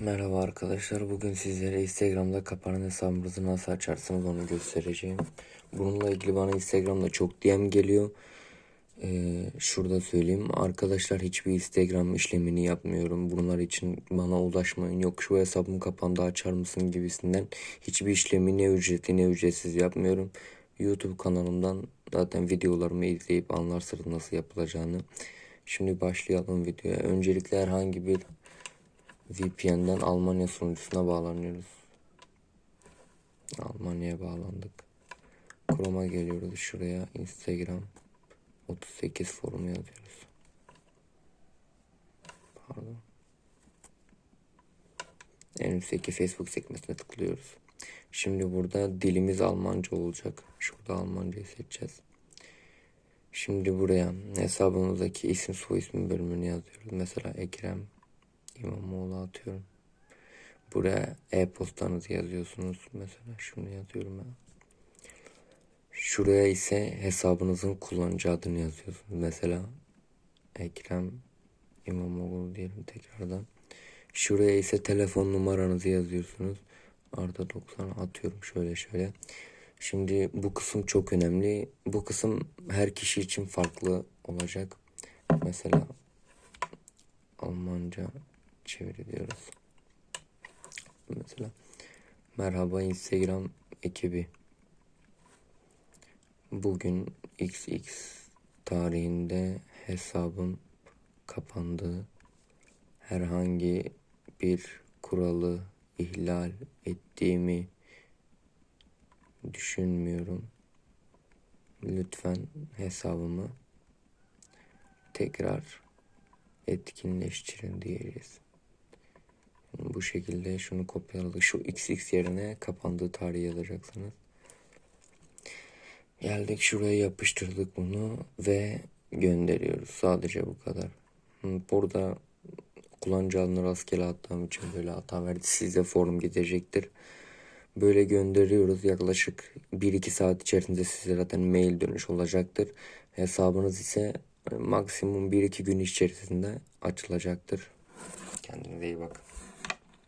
Merhaba arkadaşlar. Bugün sizlere Instagram'da kapanan hesabınızı nasıl açarsınız onu göstereceğim. Bununla ilgili bana Instagram'da çok DM geliyor. Ee, şurada söyleyeyim. Arkadaşlar hiçbir Instagram işlemini yapmıyorum. Bunlar için bana ulaşmayın. Yok şu hesabım kapandı açar mısın gibisinden. Hiçbir işlemi ne ücretli ne ücretsiz yapmıyorum. YouTube kanalımdan zaten videolarımı izleyip anlarsınız nasıl yapılacağını. Şimdi başlayalım videoya. Öncelikle herhangi bir VPN'den Almanya sunucusuna bağlanıyoruz. Almanya'ya bağlandık. Chrome'a geliyoruz. Şuraya Instagram 38 forumu yazıyoruz. Pardon. En üstteki Facebook sekmesine tıklıyoruz. Şimdi burada dilimiz Almanca olacak. Şurada Almancayı seçeceğiz. Şimdi buraya hesabımızdaki isim soy isim bölümünü yazıyoruz. Mesela Ekrem İmamoğlu atıyorum. Buraya e-postanızı yazıyorsunuz. Mesela şunu yazıyorum ben. Şuraya ise hesabınızın kullanıcı adını yazıyorsunuz. Mesela Ekrem İmamoğlu diyelim tekrardan. Şuraya ise telefon numaranızı yazıyorsunuz. Artı 90 atıyorum şöyle şöyle. Şimdi bu kısım çok önemli. Bu kısım her kişi için farklı olacak. Mesela Almanca çeviriyoruz. Mesela merhaba Instagram ekibi. Bugün XX tarihinde hesabım kapandı. Herhangi bir kuralı ihlal ettiğimi düşünmüyorum. Lütfen hesabımı tekrar etkinleştirin diyeceğiz. Bu şekilde şunu kopyaladık. Şu XX yerine kapandığı tarihi yazacaksınız. Geldik şuraya yapıştırdık bunu ve gönderiyoruz. Sadece bu kadar. Burada kullanıcı adını rastgele attığım için böyle hata verdi. Size form gidecektir. Böyle gönderiyoruz. Yaklaşık 1-2 saat içerisinde size zaten mail dönüş olacaktır. Hesabınız ise maksimum 1-2 gün içerisinde açılacaktır. Kendinize iyi bakın.